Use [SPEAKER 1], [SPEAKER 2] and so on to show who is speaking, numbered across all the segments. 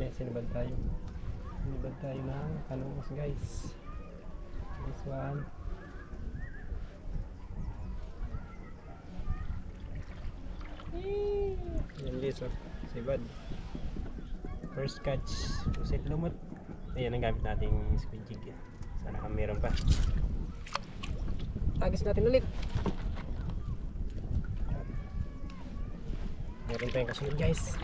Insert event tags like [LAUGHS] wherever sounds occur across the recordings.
[SPEAKER 1] guys, sinibad tayo. Sinibad tayo ng kanungos guys. This one. Yan guys. Sibad. First catch. Pusit lumot. Ayan ang gamit nating squid jig. Sana kang meron pa. Tagis natin ulit. Meron tayong kasunod guys.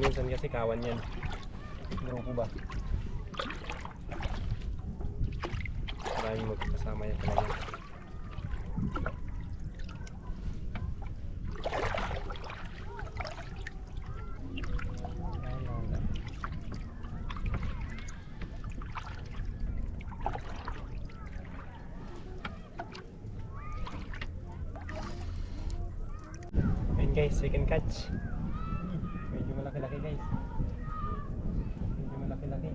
[SPEAKER 1] Minsan kasi kawan yan. Grupo ba? Maraming magkasama yan talaga. Guys, second catch. Malaki-laki guys. Medyo malaki-laki.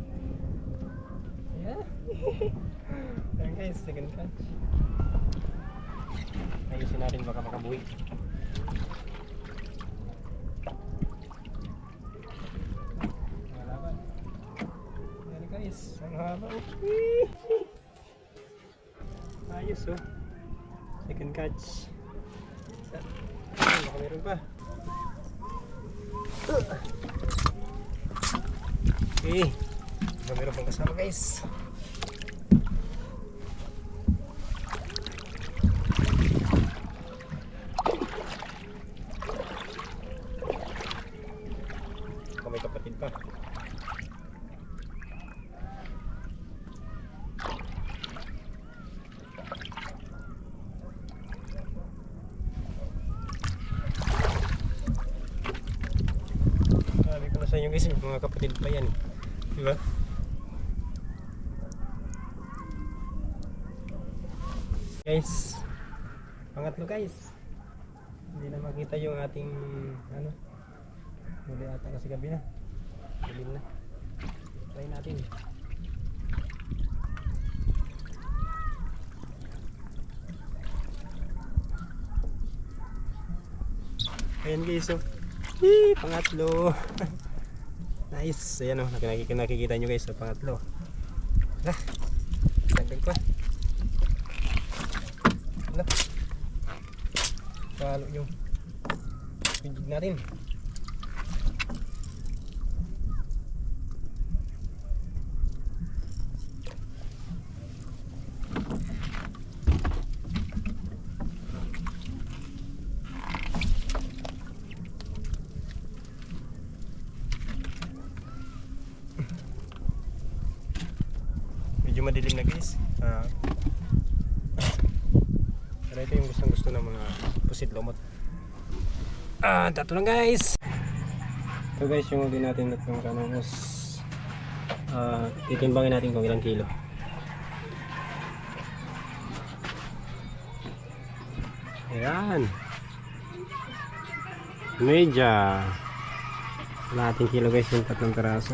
[SPEAKER 1] Yeah. [LAUGHS] Ayun guys, second catch. Ayusin natin baka makabuhi. Wala ba? Yan guys, ang haba. Ayos oh. Second catch. Baka meron pa. Okay. Baka meron pang kasama guys. May kapatid pa. Sa inyo guys, mga kapatid pa yan. Di ba? Guys, pangatlo guys. Hindi na makita yung ating ano. Huli ata kasi gabi na. Dilim na. Try natin. Ayan guys, oh. Hee, pangatlo. [LAUGHS] nice. Ayan oh, nakikita, nakikita nyo guys, oh, pangatlo. Ah, dagdag pa. Wala. Palo yung pinjig natin. Medyo madilim na guys. Ah. pero ito yung gustong gusto ng mga pusit lumot. Ah, tatlo lang guys. Ito guys yung uli natin tatlong kanungos. Ah, titimbangin natin kung ilang kilo. Ayan. Medya. Wala ating kilo guys yung tatlong karaso.